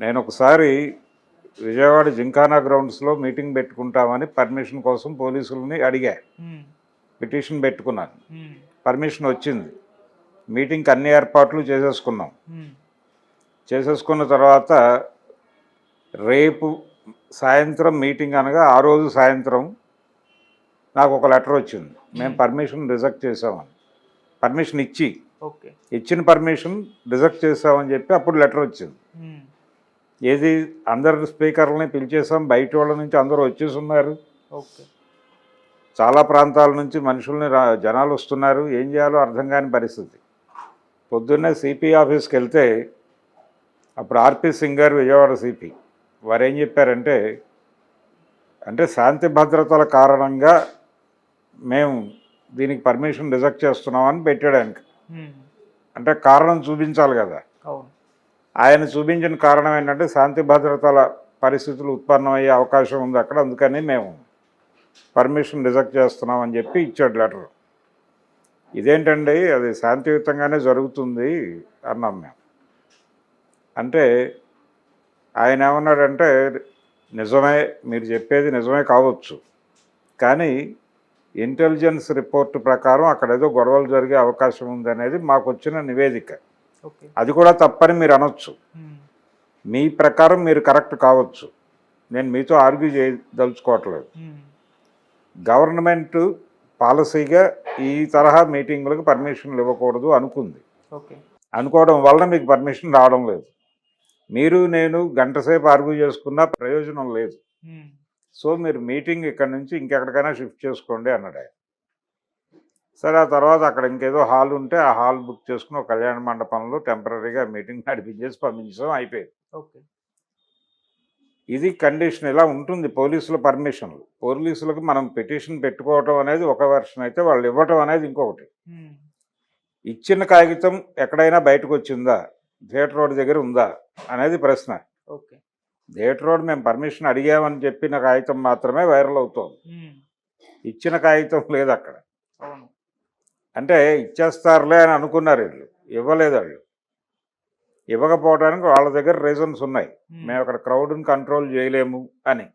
నేను ఒకసారి విజయవాడ జింకానా గ్రౌండ్స్లో మీటింగ్ పెట్టుకుంటామని పర్మిషన్ కోసం పోలీసులని అడిగా. పిటిషన్ పెట్టుకున్నాను. పర్మిషన్ వచ్చింది. మీటింగ్కి అన్ని ఏర్పాట్లు చేసేసుకున్నాం. చేసేసుకున్న తర్వాత రేపు సాయంత్రం మీటింగ్ అనగా ఆ రోజు సాయంత్రం నాకు ఒక లెటర్ వచ్చింది. మేము పర్మిషన్ రిజెక్ట్ చేసామని పర్మిషన్ ఇచ్చి. ఇచ్చిన పర్మిషన్ రిజెక్ట్ చేసామని చెప్పి అప్పుడు లెటర్ వచ్చింది. ఏది అందరు స్పీకర్లని పిలిచేసాం బయట వాళ్ళ నుంచి అందరూ వచ్చేసి ఉన్నారు ఓకే. చాలా ప్రాంతాల నుంచి మనుషుల్ని జనాలు వస్తున్నారు. ఏం చేయాలో అర్థం కాని పరిస్థితి. పొద్దున్నే సిపి ఆఫీస్కి వెళ్తే అప్పుడు ఆర్పి సింగ్ గారు విజయవాడ సిపి. వారు ఏం చెప్పారంటే అంటే శాంతి భద్రతల కారణంగా మేము దీనికి పర్మిషన్ రిజెక్ట్ చేస్తున్నామని పెట్టాడు ఆయనకి. ఉమ్, అంటే కారణం చూపించాలి కదా. ఆయన చూపించిన కారణం ఏంటంటే శాంతి భద్రతల పరిస్థితులు ఉత్పన్నమయ్యే అవకాశం ఉంది అక్కడ అందుకని మేము పర్మిషన్ రిజెక్ట్ చేస్తున్నాం అని చెప్పి ఇచ్చాడు లెటర్. ఇదేంటండి అది శాంతియుతంగానే జరుగుతుంది అన్నాం మేము. అంటే ఆయన ఏమన్నాడంటే నిజమే మీరు చెప్పేది నిజమే కావచ్చు. కానీ ఇంటెలిజెన్స్ రిపోర్ట్ ప్రకారం అక్కడ ఏదో గొడవలు జరిగే అవకాశం ఉంది అనేది మాకు వచ్చిన నివేదిక. అది కూడా తప్పని మీరు అనొచ్చు. ఉమ్, మీ ప్రకారం మీరు కరెక్ట్ కావచ్చు. నేను మీతో ఆర్గ్యూ చేయదలుచుకోవట్లేదు. గవర్నమెంట్ పాలసీగా ఈ తరహా మీటింగులకు పర్మిషన్లు ఇవ్వకూడదు అనుకుంది. ఓకే అనుకోవడం వలన మీకు పర్మిషన్ రావడం లేదు. మీరు నేను గంట సేపు ఆర్గ్యూ చేసుకున్నా ప్రయోజనం లేదు. ఉమ్, సో మీరు మీటింగ్ ఇక్కడ నుంచి ఇంకెక్కడికైనా షిఫ్ట్ చేసుకోండి అన్నాడు ఆయన సరే ఆ తర్వాత అక్కడ ఇంకేదో హాల్ ఉంటే ఆ హాల్ బుక్ చేసుకుని ఒక కళ్యాణ మండపంలో టెంపరీగా మీటింగ్ నడిపించేసి పంపించాం అయిపోయింది. ఓకే. ఇది కండిషన్ ఇలా ఉంటుంది పోలీసుల పర్మిషన్లు. పోలీసులకు మనం పిటిషన్ పెట్టుకోవటం అనేది ఒక వెర్షన్ అయితే వాళ్ళు ఇవ్వటం అనేది ఇంకొకటి. ఇచ్చిన కాగితం ఎక్కడైనా బయటకు వచ్చిందా? థియేటర్ రోడ్ దగ్గర ఉందా? అనేది ప్రశ్న. ఓకే. థియేటర్ రోడ్ మేము పర్మిషన్ అడిగామని చెప్పిన కాగితం మాత్రమే వైరల్ అవుతోంది. ఇచ్చిన కాగితం లేదు అక్కడ. అంటే ఇచ్చేస్తారులే అని అనుకున్నారు వీళ్ళు. ఇవ్వలేదు వాళ్ళు. ఇవ్వకపోవడానికి వాళ్ళ దగ్గర రీజన్స్ ఉన్నాయి. మేము. అక్కడ క్రౌడ్ని కంట్రోల్ చేయలేము అని.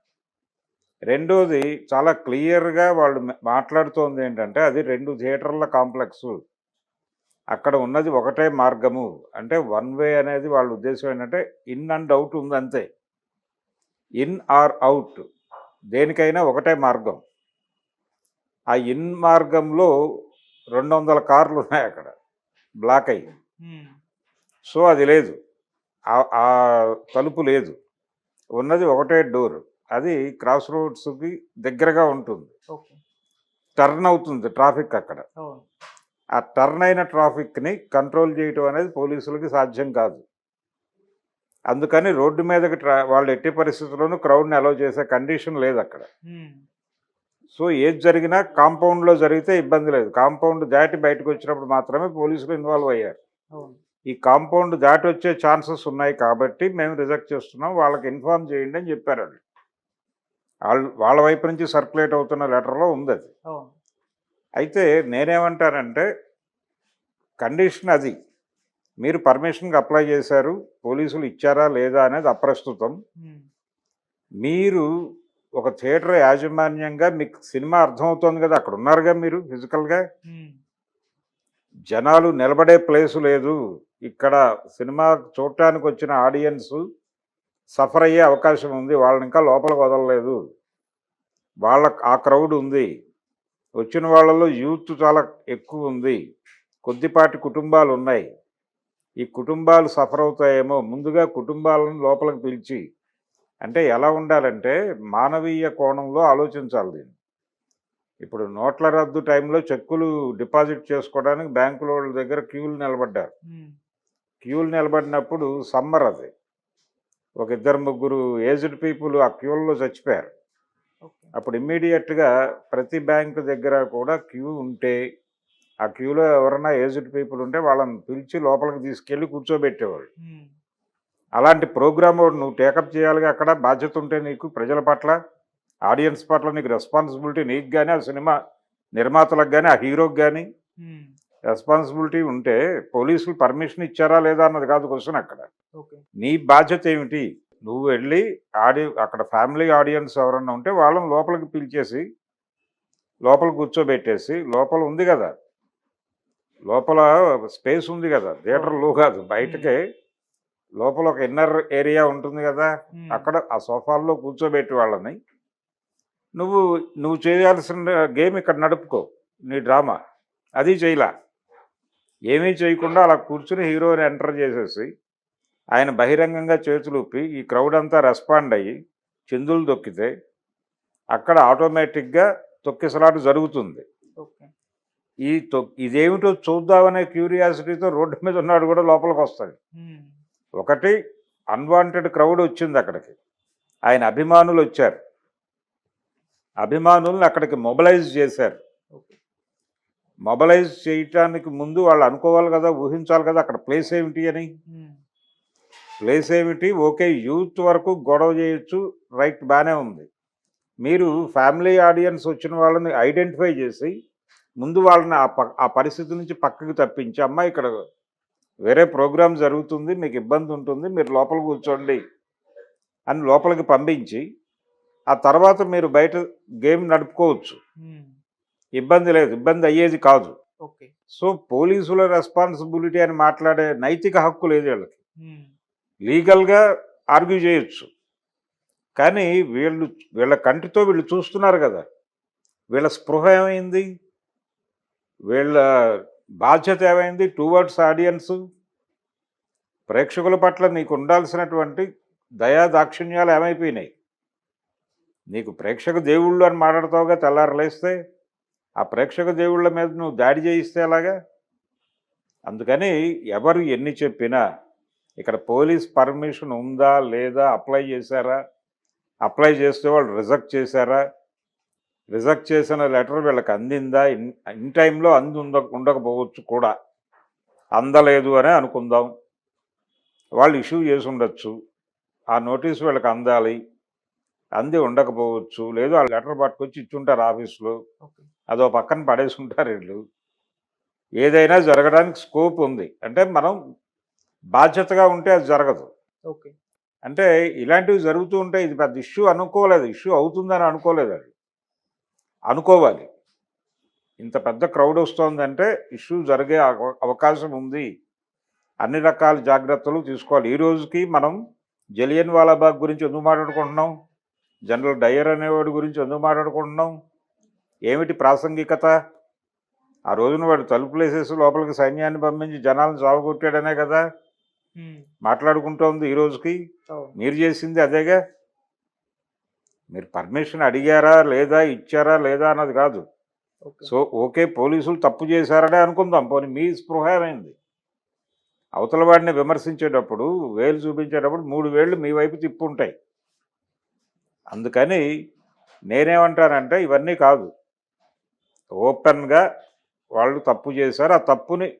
రెండోది చాలా క్లియర్గా వాళ్ళు మాట్లాడుతోంది ఏంటంటే అది రెండు థియేటర్ల కాంప్లెక్స్ అక్కడ ఉన్నది ఒకటే మార్గము. అంటే వన్ వే అనేది వాళ్ళ ఉద్దేశం ఏంటంటే ఇన్ అండ్ అవుట్ ఉంది అంతే ఇన్ ఆర్ అవుట్ దేనికైనా ఒకటే మార్గం. ఆ ఇన్ మార్గంలో రెండు వందల కార్లు ఉన్నాయి అక్కడ. బ్లాక్ అయ్యి. సో అది లేదు. ఆ- తలుపు లేదు. ఉన్నది ఒకటే డోర్. అది క్రాస్ రోడ్స్కి దగ్గరగా ఉంటుంది. టర్న్ అవుతుంది ట్రాఫిక్ అక్కడ. ఆ టర్న్ అయిన ట్రాఫిక్ని కంట్రోల్ చేయటం అనేది పోలీసులకి సాధ్యం కాదు. అందుకని రోడ్డు మీదకి ట్రా వాళ్ళు ఎట్టి పరిస్థితుల్లోనూ క్రౌడ్ని అలౌ చేసే కండిషన్ లేదు అక్కడ. సో ఏది జరిగినా కాంపౌండ్లో జరిగితే ఇబ్బంది లేదు. కాంపౌండ్ దాటి బయటకు వచ్చినప్పుడు మాత్రమే పోలీసులు ఇన్వాల్వ్ అయ్యారు. ఈ కాంపౌండ్ దాటి వచ్చే ఛాన్సెస్ ఉన్నాయి కాబట్టి మేము రిజెక్ట్ చేస్తున్నాం. వాళ్ళకి ఇన్ఫార్మ్ చేయండి అని చెప్పారు వాళ్ళు. వాళ్ళు వాళ్ళ వైపు నుంచి సర్క్యులేట్ అవుతున్న లెటర్లో ఉంది అది. అయితే నేనేమంటానంటే కండిషన్ అది. మీరు పర్మిషన్కి అప్లై చేశారు పోలీసులు ఇచ్చారా లేదా అనేది అప్రస్తుతం. మీరు ఒక థియేటర్ యాజమాన్యంగా మీకు సినిమా అర్థమవుతోంది కదా అక్కడ ఉన్నారుగా మీరు ఫిజికల్గా? జనాలు నిలబడే ప్లేసు లేదు. ఇక్కడ సినిమా చూడటానికి వచ్చిన ఆడియన్స్ సఫర్ అయ్యే అవకాశం ఉంది. వాళ్ళని ఇంకా లోపలికి వదలలేదు. వాళ్ళ ఆ క్రౌడ్ ఉంది. వచ్చిన వాళ్ళలో యూత్ చాలా ఎక్కువ ఉంది. కొద్దిపాటి కుటుంబాలు ఉన్నాయి. ఈ కుటుంబాలు సఫర్ అవుతాయేమో ముందుగా కుటుంబాలను లోపలికి పిలిచి అంటే ఎలా ఉండాలంటే మానవీయ కోణంలో ఆలోచించాలి దీన్ని. ఇప్పుడు నోట్ల రద్దు టైంలో చెక్కులు డిపాజిట్ చేసుకోవడానికి బ్యాంకుల వాళ్ళ దగ్గర క్యూలు నిలబడ్డారు. క్యూలు నిలబడినప్పుడు సమ్మర్ అది. ఒక ఇద్దరు ముగ్గురు ఏజ్డ్ పీపుల్ ఆ క్యూల్లో చచ్చిపోయారు. అప్పుడు ఇమ్మీడియట్గా ప్రతి బ్యాంకు దగ్గర కూడా క్యూ ఉంటే ఆ క్యూలో ఎవరైనా ఏజ్డ్ పీపుల్ ఉంటే వాళ్ళని పిలిచి లోపలికి తీసుకెళ్ళి కూర్చోబెట్టేవాళ్ళు. అలాంటి ప్రోగ్రామ్ నువ్వు టేకప్ చేయాలిగా అక్కడ బాధ్యత ఉంటే నీకు ప్రజల పట్ల ఆడియన్స్ పట్ల నీకు రెస్పాన్సిబిలిటీ నీకు కానీ ఆ సినిమా నిర్మాతలకు కానీ ఆ హీరోకి కానీ రెస్పాన్సిబిలిటీ ఉంటే పోలీసులు పర్మిషన్ ఇచ్చారా లేదా అన్నది కాదు క్వశ్చన్ అక్కడ. నీ బాధ్యత ఏమిటి? నువ్వు వెళ్ళి ఆడి అక్కడ ఫ్యామిలీ ఆడియన్స్ ఎవరన్నా ఉంటే వాళ్ళని లోపలికి పిలిచేసి లోపల కూర్చోబెట్టేసి లోపల ఉంది కదా. లోపల స్పేస్ ఉంది కదా. థియేటర్లో కాదు. బయటకే లోపల ఒక ఇన్నర్ ఏరియా ఉంటుంది కదా అక్కడ ఆ సోఫాల్లో కూర్చోబెట్టి వాళ్ళని నువ్వు నువ్వు చేయాల్సిన గేమ్ ఇక్కడ నడుపుకో నీ డ్రామా అది చేయలా. ఏమీ చేయకుండా అలా కూర్చుని హీరోని ఎంటర్ చేసేసి ఆయన బహిరంగంగా చేతులు ఊపి ఈ క్రౌడ్ అంతా రెస్పాండ్ అయ్యి చిందులు దొక్కితే అక్కడ ఆటోమేటిక్గా తొక్కిసలాట జరుగుతుంది. ఈ తొ ఇదేమిటో చూద్దామనే క్యూరియాసిటీతో రోడ్డు మీద ఉన్నాడు కూడా లోపలికి వస్తాడు ఒకటి అన్వాంటెడ్ క్రౌడ్ వచ్చింది అక్కడికి. ఆయన అభిమానులు వచ్చారు. అభిమానుల్ని అక్కడికి మొబలైజ్ చేశారు. మొబలైజ్ చేయటానికి ముందు వాళ్ళు అనుకోవాలి కదా ఊహించాలి కదా అక్కడ ప్లేస్ ఏమిటి అని? ప్లేస్ ఏమిటి? ఓకే యూత్ వరకు గొడవ చేయొచ్చు రైట్ బాగానే ఉంది. మీరు ఫ్యామిలీ ఆడియన్స్ వచ్చిన వాళ్ళని ఐడెంటిఫై చేసి ముందు వాళ్ళని ఆ ప ఆ పరిస్థితి నుంచి పక్కకి తప్పించి అమ్మ ఇక్కడ వేరే ప్రోగ్రామ్ జరుగుతుంది మీకు ఇబ్బంది ఉంటుంది మీరు లోపల కూర్చోండి అని లోపలికి పంపించి ఆ తర్వాత మీరు బయట గేమ్ నడుపుకోవచ్చు. ఇబ్బంది లేదు ఇబ్బంది అయ్యేది కాదు. ఓకే. సో పోలీసుల రెస్పాన్సిబిలిటీ అని మాట్లాడే నైతిక హక్కు లేదు వీళ్ళకి. లీగల్గా ఆర్గ్యూ చేయొచ్చు. కానీ వీళ్ళు వీళ్ళ కంటితో వీళ్ళు చూస్తున్నారు కదా. వీళ్ళ స్పృహ ఏమైంది? వీళ్ళ బాధ్యత ఏమైంది? టువర్డ్స్ ఆడియన్స్ ప్రేక్షకుల పట్ల నీకు ఉండాల్సినటువంటి దయా దాక్షిణ్యాలు ఏమైపోయినాయి? నీకు ప్రేక్షక దేవుళ్ళు అని మాట్లాడతావుగా తెల్లారలేస్తే ఆ ప్రేక్షక దేవుళ్ళ మీద నువ్వు దాడి చేయిస్తే ఎలాగా? అందుకని ఎవరు ఎన్ని చెప్పినా ఇక్కడ పోలీస్ పర్మిషన్ ఉందా లేదా అప్లై చేశారా? అప్లై చేస్తే వాళ్ళు రిజెక్ట్ చేశారా? రిజెక్ట్ చేసిన లెటర్ వీళ్ళకి అందిందా? ఇన్ ఇన్ టైంలో అంది ఉండ ఉండకపోవచ్చు కూడా. అందలేదు అని అనుకుందాం. వాళ్ళు ఇష్యూ చేసి ఉండొచ్చు. ఆ నోటీస్ వీళ్ళకి అందాలి. అంది ఉండకపోవచ్చు. లేదు ఆ లెటర్ పట్టుకొచ్చి ఇచ్చుంటారు ఆఫీస్లో. అదో పక్కన పడేసి ఉంటారు వీళ్ళు. ఏదైనా జరగడానికి స్కోప్ ఉంది. అంటే మనం బాధ్యతగా ఉంటే అది జరగదు. ఓకే. అంటే ఇలాంటివి జరుగుతూ ఉంటే ఇది పెద్ద ఇష్యూ అనుకోలేదు. ఇష్యూ అవుతుందని అనుకోలేదు అది. అనుకోవాలి. ఇంత పెద్ద క్రౌడ్ వస్తోందంటే ఇష్యూ జరిగే అవ- అవకాశం ఉంది. అన్ని రకాల జాగ్రత్తలు తీసుకోవాలి. ఈ రోజుకి మనం జలియన్ వాలాబాగ్ గురించి ఎందుకు మాట్లాడుకుంటున్నాం? జనరల్ డయర్ అనేవాడి గురించి ఎందుకు మాట్లాడుకుంటున్నాం? ఏమిటి ప్రాసంగికత? ఆ రోజున వాడు తలుపులు వేసేసి లోపలికి సైన్యాన్ని పంపించి జనాలను సాగుకొట్టాడనే కదా. మాట్లాడుకుంటోంది ఈ రోజుకి. మీరు చేసింది అదేగా? మీరు పర్మిషన్ అడిగారా లేదా ఇచ్చారా లేదా అన్నది కాదు. సో ఓకే పోలీసులు తప్పు చేశారనే అనుకుందాం. పోనీ మీ స్పృహ ఏమైంది? అవతల వాడిని విమర్శించేటప్పుడు వేలు చూపించేటప్పుడు మూడు వేళ్ళు మీ వైపు తిప్పుంటాయి. అందుకని నేనేమంటానంటే ఇవన్నీ కాదు. ఓపెన్గా వాళ్ళు తప్పు చేశారు. ఆ తప్పుని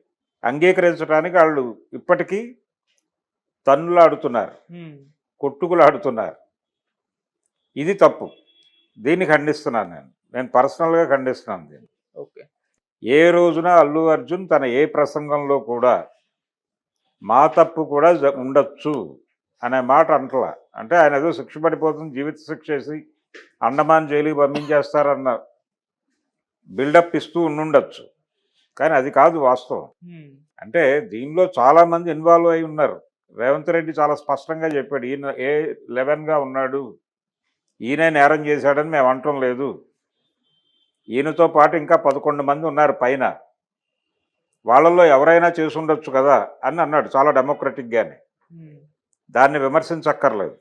అంగీకరించడానికి వాళ్ళు ఇప్పటికీ తన్నులాడుతున్నారు. కొట్టుకులాడుతున్నారు. ఇది తప్పు. దీన్ని ఖండిస్తున్నాను నేను. నేను పర్సనల్గా ఖండిస్తున్నాను దీన్ని. ఓకే. ఏ రోజున అల్లు అర్జున్ తన ఏ ప్రసంగంలో కూడా మా తప్పు కూడా ఉండొచ్చు అనే మాట అంటలా. అంటే ఆయన ఏదో శిక్ష పడిపోతుంది జీవిత శిక్ష చేసి అండమాన్ జైలుకి పంపించేస్తారన్న బిల్డప్ ఇస్తూ ఉండుండొచ్చు. కానీ అది కాదు వాస్తవం. అంటే దీనిలో చాలా మంది ఇన్వాల్వ్ అయి ఉన్నారు. రేవంత్ రెడ్డి చాలా స్పష్టంగా చెప్పాడు. ఈయన ఏ లెవెన్గా ఉన్నాడు ఈయనే నేరం చేశాడని మేము అంటం లేదు. ఈయనతో పాటు ఇంకా పదకొండు మంది ఉన్నారు పైన. వాళ్ళల్లో ఎవరైనా చేసి ఉండొచ్చు కదా అని అన్నాడు. చాలా డెమోక్రటిక్గానే దాన్ని విమర్శించక్కర్లేదు.